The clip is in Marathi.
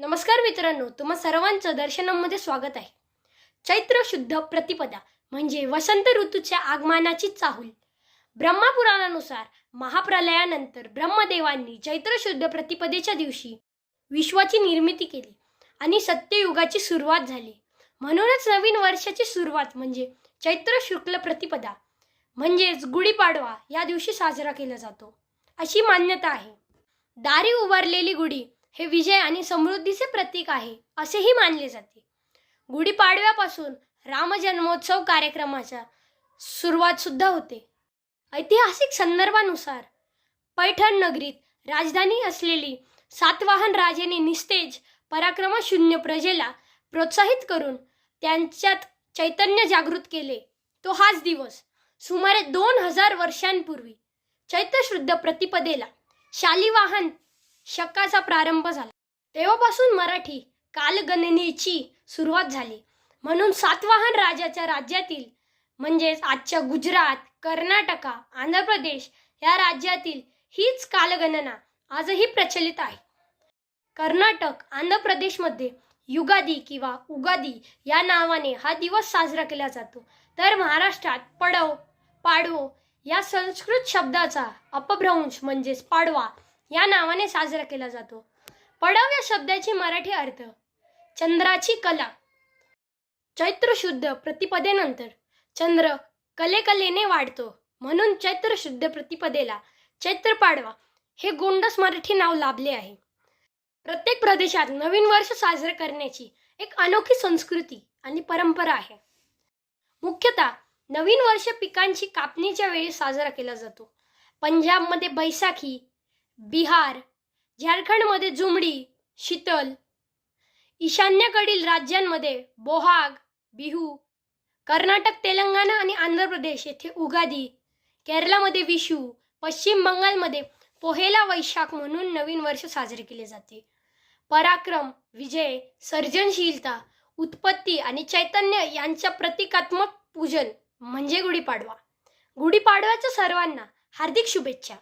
नमस्कार मित्रांनो तुम्हा सर्वांचं दर्शनामध्ये स्वागत आहे. चैत्र शुद्ध प्रतिपदा म्हणजे वसंत ऋतूच्या आगमनाची चाहूल. ब्रह्मपुराणानुसार महाप्रलयानंतर ब्रह्मदेवांनी चैत्र शुद्ध प्रतिपदेच्या दिवशी विश्वाची निर्मिती केली आणि सत्ययुगाची सुरुवात झाली. म्हणूनच नवीन वर्षाची सुरुवात म्हणजे चैत्र शुक्ल प्रतिपदा म्हणजेच गुढीपाडवा या दिवशी साजरा केला जातो. अशी मान्यता आहे. दारी उभारलेली गुढी हे विजय आणि समृद्धीचे प्रतीक आहे असेही मानले जाते. गुढीपाडव्यापासून रामजन्मोत्सव कार्यक्रमाच्या सुरुवात सुद्धा होते. ऐतिहासिक संदर्भानुसार पैठण नगरीत राजधानी असलेली सातवाहन राजेने निस्तेज पराक्रमशून्य प्रजेला प्रोत्साहित करून त्यांच्यात चैतन्य जागृत केले. तो हाच दिवस सुमारे दोन हजार वर्षांपूर्वी चैत्रशुद्ध प्रतिपदेला शालिवाहन शकाचा प्रारंभ झाला. तेव्हापासून मराठी कालगणनेची सुरुवात झाली. म्हणून सातवाहन राजाच्या राज्यातील म्हणजेच आजच्या गुजरात कर्नाटका आंध्र प्रदेश या राज्यातील हीच कालगणना आजही प्रचलित आहे. कर्नाटक आंध्र प्रदेशमध्ये युगादी किंवा उगादी या नावाने हा दिवस साजरा केला जातो. तर महाराष्ट्रात पडव पाडवो या संस्कृत शब्दाचा अपभ्रंश म्हणजेच पाडवा या नावाने साजरा केला जातो. पडव या शब्दाचे मराठी अर्थ चंद्राची कला. चैत्र शुद्ध प्रतिपदेनंतर चंद्र कलेकलेने वाढतो. म्हणून चैत्र शुद्ध प्रतिपदेला चैत्र पाडवा हे गोंडस मराठी नाव लाभले आहे. प्रत्येक प्रदेशात नवीन वर्ष साजरे करण्याची एक अनोखी संस्कृती आणि परंपरा आहे. मुख्यतः नवीन वर्ष पिकांची कापणीच्या वेळी साजरा केला जातो. पंजाबमध्ये बैसाखी बिहार झारखंडमध्ये जुमडी शीतल. ईशान्येकडील राज्यांमध्ये बोहाग बिहू कर्नाटक तेलंगणा आणि आंध्र प्रदेश येथे उगादी केरळमध्ये विशू पश्चिम बंगालमध्ये पोहेला वैशाख म्हणून नवीन वर्ष साजरे केले जाते. पराक्रम विजय सर्जनशीलता उत्पत्ती आणि चैतन्य यांच्या प्रतिकात्मक पूजन म्हणजे गुढीपाडवा. गुढीपाडव्याच्या सर्वांना हार्दिक शुभेच्छा.